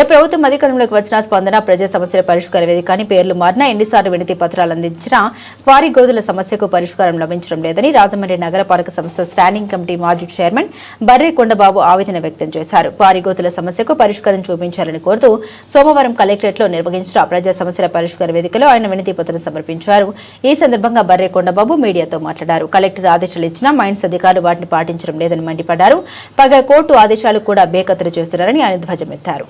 ఏ ప్రభుత్వం అధికారంలోకి వచ్చినా స్పందన ప్రజా సమస్యల పరిష్కార వేదిక అని పేర్లు మారినా ఎన్నిసార్లు వినతి పత్రాలు అందించినా వారి గోధుల సమస్యకు పరిష్కారం లభించడం లేదని రాజమండ్రి నగరపాలక సంస్థ స్టాండింగ్ కమిటీ మాజీ చైర్మన్ బర్రె కొండబాబు ఆవేదన వ్యక్తం చేశారు. వారి గోధుల సమస్యకు పరిష్కారం చూపించాలని కోరుతూ సోమవారం కలెక్టరేట్లో నిర్వహించిన ప్రజా సమస్యల పరిష్కార వేదికలో ఆయన వినతి పత్రం సమర్పించారు. ఈ సందర్భంగా బర్రె కొండబాబు మీడియాతో మాట్లాడారు. కలెక్టర్ ఆదేశాలు ఇచ్చినా మైన్స్ అధికారులు వాటిని పాటించడం లేదని మండిపడ్డారు. పైగా కోర్టు ఆదేశాలు కూడా బేఖతరు చేస్తున్నారని ఆయన ధ్వజమెత్తారు.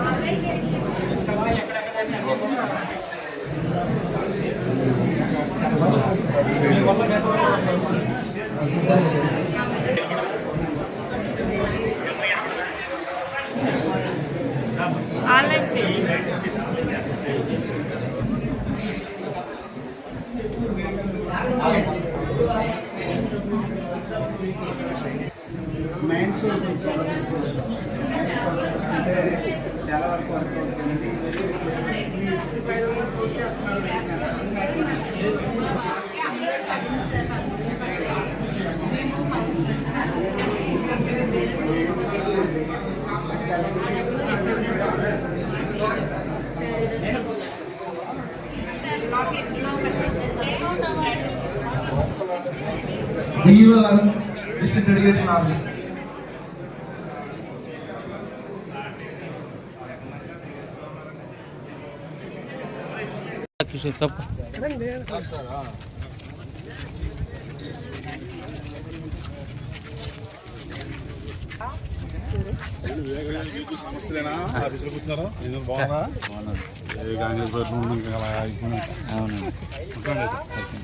ఆన్లైన్ చేయండి మైండ్స్ కొంచెం సొంత తీసుకోవచ్చు సార్ మైండ్స్ తీసుకుంటే చాలా వరకు వర్క్ అవుతుందండి డిఓ గారు డిస్ట్రిక్ట్ ఎడ్యుకేషన్ ఆఫీస్ సమస్యలేనా? ఆఫీసులో కూర్చున్నారా? నేను బాగున్నా ఏ కాంగ్రెస్ పార్టీ నుండి ఇంకా అలా అయిపోయింది. ఉంటాను అయితే.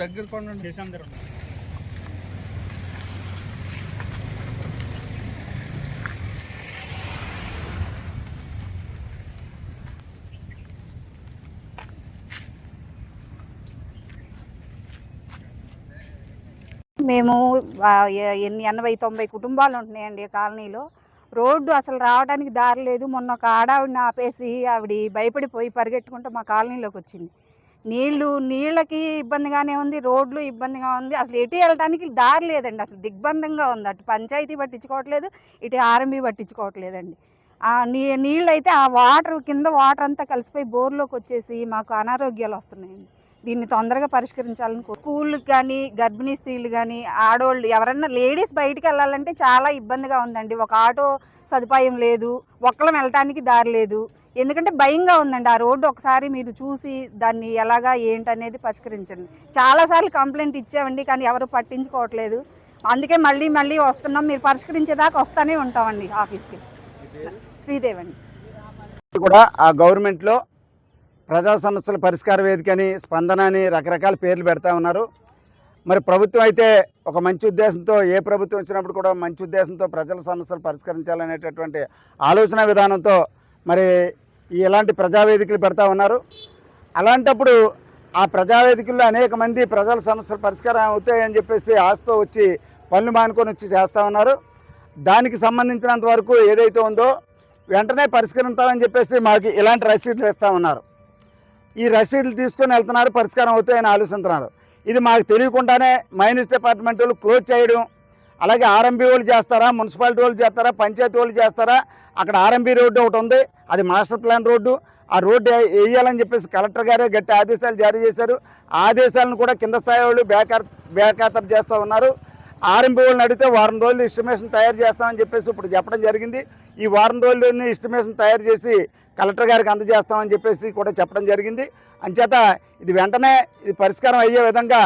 దగ్గర. కొండండి దేశం మేము ఎన్ని ఎనభై తొంభై కుటుంబాలు ఉంటున్నాయండి ఈ కాలనీలో. రోడ్డు అసలు రావడానికి దారి లేదు. మొన్న ఒక ఆడావిడిని ఆపేసి ఆవిడ భయపడిపోయి పరిగెట్టుకుంటూ మా కాలనీలోకి వచ్చింది. నీళ్ళు నీళ్ళకి ఇబ్బందిగానే ఉంది రోడ్లు ఇబ్బందిగా ఉంది. అసలు ఎటు వెళ్ళడానికి దారి లేదండి. అసలు దిగ్బంధంగా ఉంది. అటు పంచాయతీ పట్టించుకోవట్లేదు ఇటు ఆర్ఎంబి పట్టించుకోవట్లేదండి. ఆ నీ నీళ్ళు అయితే ఆ వాటర్ కింద వాటర్ అంతా కలిసిపోయి బోర్లోకి వచ్చేసి మాకు అనారోగ్యాలు వస్తున్నాయండి. దీన్ని తొందరగా పరిష్కరించాలని స్కూల్ కానీ గర్భిణీ స్త్రీలు కానీ ఆడవాళ్ళు ఎవరన్నా లేడీస్ బయటికి వెళ్ళాలంటే చాలా ఇబ్బందిగా ఉందండి. ఒక ఆటో సదుపాయం లేదు ఒక్కలం వెళ్ళటానికి దారి లేదు. ఎందుకంటే భయంగా ఉందండి. ఆ రోడ్డు ఒకసారి మీరు చూసి దాన్ని ఎలాగా ఏంటనేది పరిష్కరించండి. చాలాసార్లు కంప్లైంట్ ఇచ్చామండి కానీ ఎవరు పట్టించుకోవట్లేదు. అందుకే మళ్ళీ మళ్ళీ వస్తున్నాం. మీరు పరిష్కరించేదాకా వస్తూనే ఉంటామండి ఆఫీస్కి. శ్రీదేవి అండి కూడా ఆ గవర్నమెంట్లో ప్రజా సమస్యల పరిష్కార వేదిక అని స్పందన అని రకరకాల పేర్లు పెడతా ఉన్నారు. మరి ప్రభుత్వం అయితే ఒక మంచి ఉద్దేశంతో ఏ ప్రభుత్వం వచ్చినప్పుడు కూడా మంచి ఉద్దేశంతో ప్రజల సమస్యలు పరిష్కరించాలనేటటువంటి ఆలోచన విధానంతో మరి ఇలాంటి ప్రజావేదికలు పెడతా ఉన్నారు. అలాంటప్పుడు ఆ ప్రజావేదికల్లో అనేక మంది ప్రజల సమస్యలు పరిష్కారం అవుతాయని చెప్పేసి ఆశతో వచ్చి పనులు మానుకొని వచ్చి చేస్తూ ఉన్నారు. దానికి సంబంధించినంత వరకు ఏదైతే ఉందో వెంటనే పరిష్కరించాలని చెప్పేసి మాకు ఇలాంటి రసీదులు ఇస్తూ ఉన్నారు. ఈ రసీదులు తీసుకొని వెళ్తున్నారు పరిష్కారం అవుతాయని ఆలోచిస్తున్నారు. ఇది మాకు తెలియకుండానే మైనస్ డిపార్ట్మెంట్ వాళ్ళు క్లోజ్ చేయడం అలాగే ఆర్ఎంబీ వాళ్ళు చేస్తారా మున్సిపాలిటీ వాళ్ళు చేస్తారా పంచాయతీ వాళ్ళు చేస్తారా అక్కడ ఆర్ఎంబీ రోడ్డు ఒకటి ఉంది అది మాస్టర్ ప్లాన్ రోడ్డు ఆ రోడ్డు వేయాలని చెప్పేసి కలెక్టర్ గారే గట్టి ఆదేశాలు జారీ చేశారు. ఆదేశాలను కూడా కింద స్థాయి వాళ్ళు బేకార్ బేఖాతరు చేస్తూ ఉన్నారు. ఆర్ఎంపీ వాళ్ళని అడిగితే వారం రోజులు ఎస్టిమేషన్ తయారు చేస్తామని చెప్పేసి ఇప్పుడు చెప్పడం జరిగింది. ఈ వారం రోజుల్లోనే ఎస్టిమేషన్ తయారు చేసి కలెక్టర్ గారికి అందజేస్తామని చెప్పేసి కూడా చెప్పడం జరిగింది. అంచేత ఇది వెంటనే ఇది పరిష్కారం అయ్యే విధంగా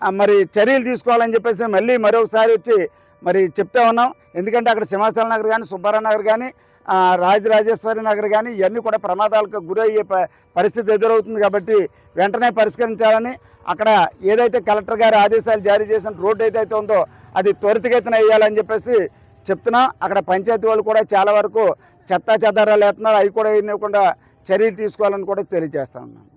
మరి చర్యలు తీసుకోవాలని చెప్పేసి మళ్ళీ మరొకసారి వచ్చి మరి చెప్తా ఉన్నాం. ఎందుకంటే అక్కడ సింహాచల నగర్ కానీ సుబ్బారావు నగర్ కానీ రాజరాజేశ్వరి నగర్ కానీ ఇవన్నీ కూడా ప్రమాదాలకు గురయ్యే ప- పరిస్థితి ఎదురవుతుంది కాబట్టి వెంటనే పరిష్కరించాలని అక్కడ ఏదైతే కలెక్టర్ గారి ఆదేశాలు జారీ చేసిన రోడ్డు ఏదైతే ఉందో అది త్వరితగతిన వేయాలని చెప్పేసి చెప్తున్నాం. అక్కడ పంచాయతీ వాళ్ళు కూడా చాలా వరకు చెత్త చెదారాలు వేస్తున్నారు. అవి కూడా ఇవ్వకుండా చర్యలు తీసుకోవాలని కూడా తెలియజేస్తా ఉన్నాను